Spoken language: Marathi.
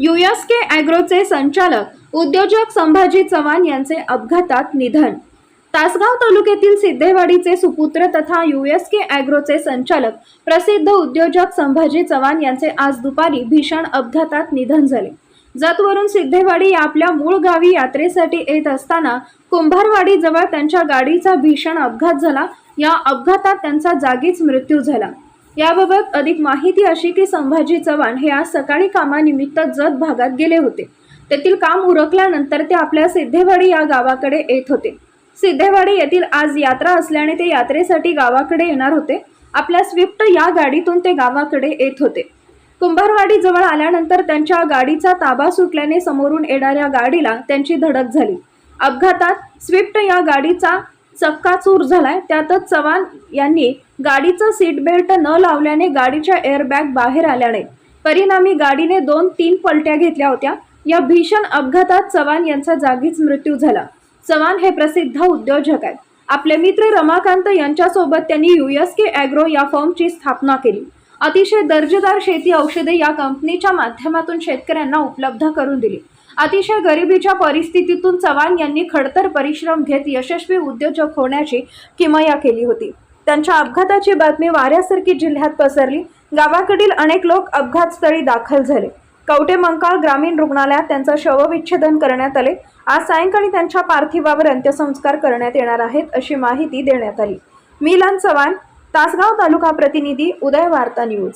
युएसके के ॲग्रोचे संचालक उद्योजक संभाजी चव्हाण यांचे अपघातात निधन. तासगाव तालुक्यातील सिद्धेवाडीचे सुपुत्र तथा युएसके के ॲग्रोचे संचालक प्रसिद्ध उद्योजक संभाजी चव्हाण यांचे आज दुपारी भीषण अपघातात निधन झाले. जतवरून सिद्धेवाडी या आपल्या मूळ गावी यात्रेसाठी येत असताना कुंभारवाडीजवळ त्यांच्या गाडीचा भीषण अपघात झाला. या अपघातात त्यांचा जागीच मृत्यू झाला. याबाबत अधिक माहिती अशी की संभाजी चव्हाण हे आज सकाळी कामानिमित्त जत भागात गेले होते. तेथील काम उरकल्यानंतर ते आपल्या सिद्धेवाडी या गावाकडे येत होते. सिद्धेवाडी येथील आज यात्रा असल्याने ते यात्रेसाठी गावाकडे येणार होते. आपल्या स्विफ्ट या गाडीतून ते गावाकडे येत होते. कुंभारवाडी जवळ आल्यानंतर त्यांच्या गाडीचा ताबा सुटल्याने समोरून येणाऱ्या गाडीला त्यांची धडक झाली. अपघातात स्विफ्ट या गाडीचा चक्काचूर झालाय. त्यातच चव्हाण यांनी गाडीचं सीट बेल्ट न लावल्याने गाडीच्या एअरबॅग बाहेर आल्या नाहीत परिणामी गाडीने दोन तीन पलट्या घेतल्या होत्या. या भीषण अपघातात चव्हाण यांचा जागीच मृत्यू झाला. चव्हाण हे प्रसिद्ध उद्योजक आहेत. आपले मित्र रमाकांत यांच्यासोबत त्यांनी युएसके ॲग्रो या फॉर्मची स्थापना केली. अतिशय दर्जेदार शेती औषधे या कंपनीच्या माध्यमातून शेतकऱ्यांना उपलब्ध करून दिली. अतिशय गरिबीच्या परिस्थितीतून चव्हाण यांनी खडतर परिश्रम घेत यशस्वी उद्योजक होण्याची किमया केली होती. त्यांच्या अपघाताची बातमी वाऱ्यासारखी जिल्ह्यात पसरली. गावाकडील अनेक लोक अपघातस्थळी दाखल झाले. कवटे मंकाळ ग्रामीण रुग्णालयात त्यांचं शवविच्छेदन करण्यात आले. आज सायंकाळी त्यांच्या पार्थिवावर अंत्यसंस्कार करण्यात येणार आहेत अशी माहिती देण्यात आली. मिलन चव्हाण तासगाव तालुका प्रतिनिधी उदय वार्ता न्यूज.